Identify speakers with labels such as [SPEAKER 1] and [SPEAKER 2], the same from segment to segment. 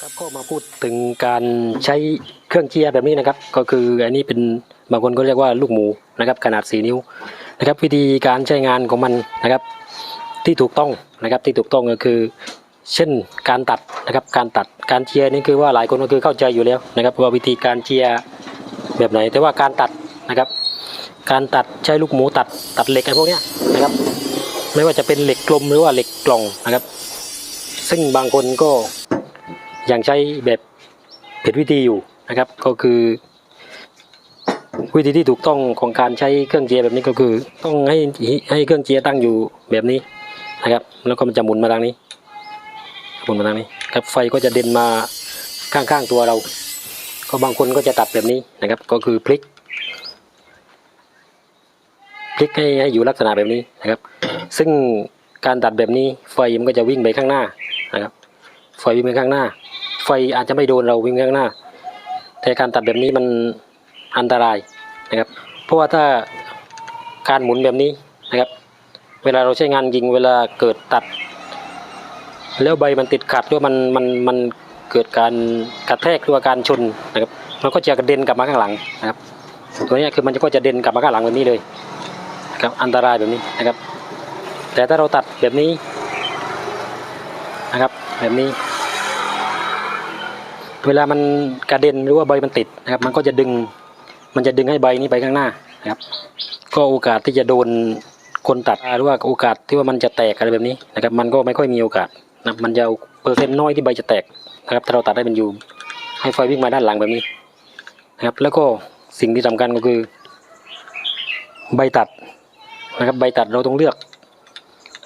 [SPEAKER 1] ครับก็มาพูดถึงการใช้เครื่องเจียร์แบบนี้นะครับ ก็คืออันนี้เป็นบางคนก็เรียกว่าลูกหมูนะครับ ขนาด 4 นิ้วนะครับ วิธีการใช้งานของมันนะครับ ที่ถูกต้องนะครับที่ถูกต้องก็คือ เช่นการตัดนะครับการตัดการเจียร์นี่คือว่าหลายคนก็คือเข้าใจอยู่แล้วนะครับ ว่าวิธีการเจียร์แบบไหน แต่ว่าการตัดนะครับ การตัดใช้ลูกหมูตัดตัดเหล็กอะไรพวกนี้นะครับ ไม่ว่าจะเป็นเหล็กกลมหรือว่าเหล็กกล่องนะครับ ซึ่งบางคนก็ ยังใช้แบบผิดวิธีอยู่นะครับ ก็คือ วิธีที่ถูกต้องของการใช้เครื่องเจียแบบนี้ก็คือ ต้องให้ให้เครื่องเจียตั้งอยู่แบบนี้นะครับ แล้วก็มันจะหมุนมาทางนี้หมุนมาทางนี้ครับไฟก็จะเด่นมาข้างๆตัวเรา ก็บางคนก็จะตัดแบบนี้นะครับ ก็คือพลิกพลิกให้ให้อยู่ลักษณะแบบนี้นะครับ ซึ่งการตัดแบบนี้ไฟมันก็จะวิ่งไปข้างหน้านะครับไฟวิ่งไปข้างหน้า ไฟอาจจะไม่โดนเราวิ่งข้างหน้า แต่การตัดแบบนี้มันอันตรายนะครับ เพราะว่าถ้าการหมุนแบบนี้นะครับ เวลาเราใช้งานยิงเวลาเกิดตัด แล้วใบมันติดขัดหรือว่ามันมันมันเกิดการกระแทกหรือว่าการชนนะครับ มันก็จะกระเด็นกลับมาข้างหลังนะครับ ตัวนี้คือมันก็จะเด็นกลับมาข้างหลังแบบนี้เลยนะครับอันตรายแบบนี้นะครับ แต่ถ้าเราตัดแบบนี้นะครับ แบบนี้ เวลามันกระเด็นหรือว่าใบมันติดนะครับ มันก็จะดึงมันจะดึงให้ใบนี้ไปข้างหน้านะครับ ก็โอกาสที่จะโดนคนตัดหรือว่าโอกาสที่ว่ามันจะแตกอะไรแบบนี้นะครับ มันก็ไม่ค่อยมีโอกาสนะมันจะเปอร์เซ็นต์น้อยที่ใบจะแตกนะครับถ้าเราตัดได้เป็นอยู่ให้ไฟวิ่งมาด้านหลังแบบนี้นะครับ แล้วก็สิ่งที่สำคัญก็คือ ใบตัดนะครับ ใบตัดเราต้องเลือก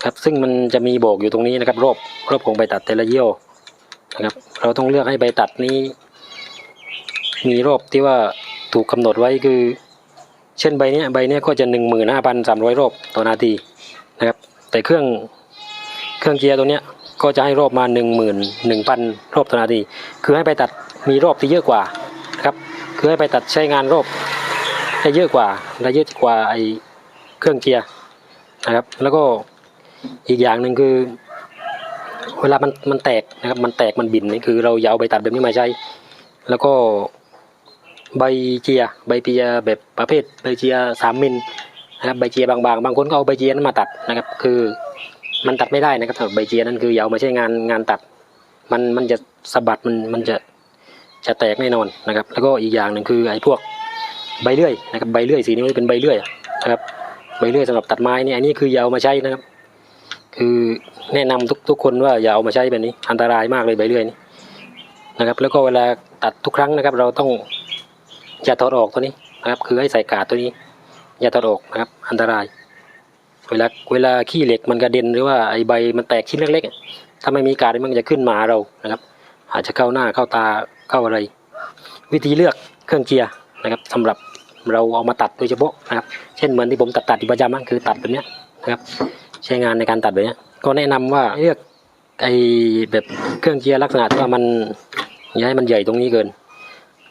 [SPEAKER 1] ครับซึ่งมันจะมีบอกอยู่ตรงนี้นะครับ รอบรอบของใบตัดแต่ละเยี่ยว นะครับ เราต้องเลือกให้ใบตัดนี้ มีรอบที่ว่าถูกกำหนดไว้คือ เช่นใบเนี้ยใบเนี้ยก็จะหนึ่งหมื่นห้าพันสามร้อยรอบต่อนาทีนะครับ แต่เครื่องเครื่องเจียร์ตัวเนี้ยก็จะให้รอบมาหนึ่งหมื่นหนึ่งพันรอบต่อนาที คือให้ไปตัดมีรอบที่เยอะกว่าครับ คือให้ไปตัดใช้งานรอบให้เยอะกว่าและเยอะกว่าไอเครื่องเจียร์นะครับ แล้วก็อีกอย่างหนึ่งคือ เวลามันมันแตกนะครับ มันแตกมันบินนี่คือเราอย่าเอาใบตัดแบบนี้มาใช้ แล้วก็ใบเจีย ใบเจียแบบประเภทใบเจียสามมิลนะครับใบเจียบางๆ บางคนก็เอาใบเจียนั้นมาตัดนะครับ คือมันตัดไม่ได้นะครับสำหรับใบเจียนั้นคืออย่าเอามาใช้งานงานตัด มันมันจะสะบัดมันมันจะจะแตกแน่นอนนะครับ แล้วก็อีกอย่างหนึ่งคือไอ้พวกใบเลื่อยนะครับใบเลื่อยสีนี้เป็นใบเลื่อยนะครับใบเลื่อยสำหรับตัดไม้เนี่ยอันนี้คืออย่าเอามาใช้นะครับ คือแนะนำทุกทุกคนว่าอย่าเอามาใช้แบบนี้ อันตรายมากเลยใบเลื่อยนี่นะครับ แล้วก็เวลาตัดทุกครั้งนะครับ เราต้องอย่าถอดออกตัวนี้นะครับ คือให้ใส่กาดตัวนี้ อย่าถอดออกนะครับ อันตราย เวลาเวลาขี้เหล็กมันกระเด็นหรือว่าไอใบมันแตกชิ้นเล็กๆถ้าไม่มีกาดมันจะขึ้นมาเรานะครับ อาจจะเข้าหน้าเข้าตาเข้าอะไร วิธีเลือกเครื่องเจียร์นะครับสำหรับเราเอามาตัดโดยเฉพาะนะครับ เช่นเหมือนที่ผมตัดตัดอยู่ประจำนั่นคือตัดแบบนี้นะครับ ใช้งานในการตัดแบบเนี้ยก็แนะนำว่าเลือกไอแบบเครื่องเจียร์ลักษณะที่ว่ามันอย่าให้มันใหญ่ตรงนี้เกิน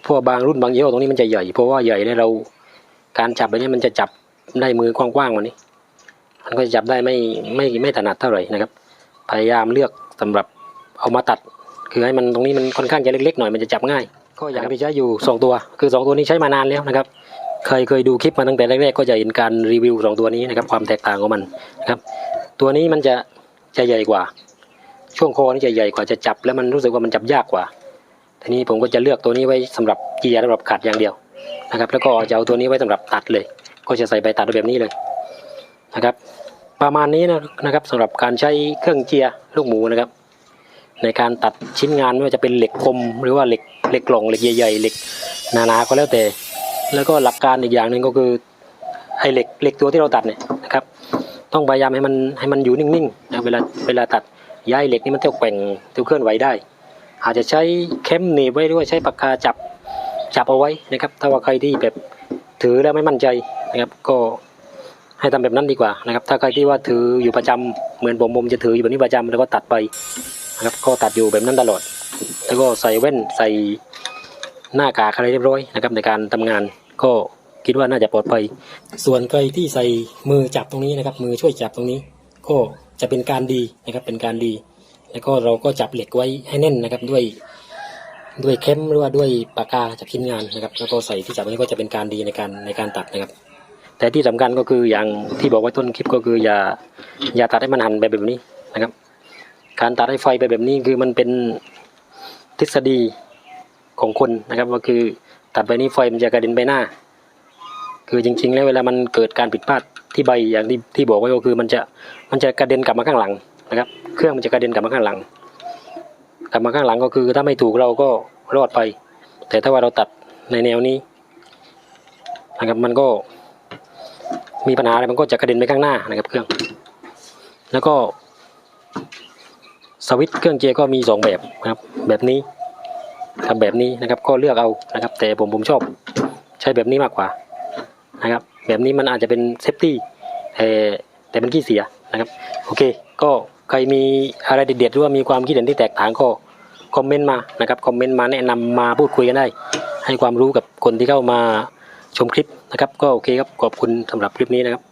[SPEAKER 1] เพราะว่าบางรุ่นบางยี่ห้อตรงนี้มันจะใหญ่เพราะว่าใหญ่แล้วเราการจับแบบนี้มันจะจับได้มือกว้างๆกว่านี้ มันก็จะจับได้ไม่ไม่ไม่ถนัดเท่าไหร่นะครับ พยายามเลือกสำหรับเอามาตัด คือให้มันตรงนี้มันค่อนข้างจะเล็กๆหน่อยมันจะจับง่าย ก็อยากไปใช้อยู่สองตัว คือสองตัวนี้ใช้มานานแล้วนะครับ เคยเคยดูคลิปมาตั้งแต่แรกๆก็จะเห็นการรีวิวสองตัวนี้นะครับความแตกต่างของมันนะครับ ตัวนี้มันจะจะใหญ่กว่า ช่วงคอนี่จะใหญ่กว่าจะจับ แล้วมันรู้สึกว่ามันจับยากกว่าทีนี้ผมก็จะเลือกตัวนี้ไว้สำหรับเจียร์สำหรับขัดอย่างเดียวนะครับ แล้วก็จะเอาตัวนี้ไว้สำหรับตัดเลย ก็จะใส่ใบตัดแบบนี้เลยนะครับ ประมาณนี้นะนะครับสำหรับการใช้เครื่องเจียร์ลูกหมูนะครับ ในการตัดชิ้นงานไม่ว่าจะเป็นเหล็กคมหรือว่าเหล็กเหล็กกล่องเหล็กใหญ่ๆเหล็กหนาๆก็แล้วแต่ แล้วก็หลักการอีกอย่างหนึ่งก็คือไอ้เหล็กเหล็กตัวที่เราตัดเนี่ยนะครับ ต้องพยายามให้มันให้มันอยู่นิ่งๆนะเวลาเวลาตัดย้ายเหล็กนี่มันเที่ยวแกว่งเที่ยวเคลื่อนไหวได้ อาจจะใช้เข็มหนีบไว้หรือว่าใช้ปากกาจับจับเอาไว้นะครับ ถ้าว่าใครที่แบบถือแล้วไม่มั่นใจนะครับ ก็ให้ทำแบบนั้นดีกว่านะครับ ถ้าใครที่ว่าถืออยู่ประจำเหมือนผมผมจะถืออยู่แบบนี้ประจำแล้วก็ตัดไปนะครับ ก็ตัดอยู่แบบนั้นตลอด แล้วก็ใส่แว่นใส่ หน้ากากอะไรเรียบร้อยนะครับในการทำงานก็คิดว่าน่าจะปลอดภัย ส่วนใครที่ใส่มือจับตรงนี้นะครับ มือช่วยจับตรงนี้ ก็จะเป็นการดีนะครับเป็นการดี แล้วก็เราก็จับเหล็กไว้ให้แน่นนะครับด้วย ด้วยเข้มหรือว่าด้วยปากกาจากทีมงานนะครับ แล้วก็ใส่ที่จับนี้ก็จะเป็นการดีในการในการตัดนะครับ แต่ที่สำคัญก็คืออย่างที่บอกไว้ต้นคลิปก็คืออย่าอย่าตัดให้มันหันไปแบบนี้นะครับ การตัดให้ไฟไปแบบนี้คือมันเป็นทฤษฎี ของคนนะครับก็คือตัดไปนี้ไฟมันจะกระเด็นไปหน้า คือจริง ๆ แล้วเวลามันเกิดการผิดพลาดที่ใบอย่างที่ที่บอกไว้ก็คือมันจะมันจะกระเด็นกลับมาข้างหลังนะครับ เครื่องมันจะกระเด็นกลับมาข้างหลัง กลับมาข้างหลังก็คือถ้าไม่ถูกเราก็รอดไป แต่ถ้าว่าเราตัดในแนวนี้นะครับมันก็มีปัญหาอะไรมันก็จะกระเด็นไปข้างหน้านะครับเครื่อง แล้วก็สวิตช์เครื่องเจก็มีสองแบบนะครับแบบนี้ กับแบบนี้นะครับ ก็เลือกเอานะครับ แต่ผมผมชอบใช้แบบนี้มากกว่านะครับ แบบนี้มันอาจจะเป็นเซฟตี้แต่แต่มันขี้เสียนะครับ โอเค ก็ใครมีอะไรเด็ดๆหรือว่ามีความคิดเห็นที่แตกต่างก็คอมเมนต์มานะครับคอมเมนต์มาแนะนำมาพูดคุยกันได้ ให้ความรู้กับคนที่เข้ามาชมคลิปนะครับ ก็โอเคครับขอบคุณสำหรับคลิปนี้นะครับ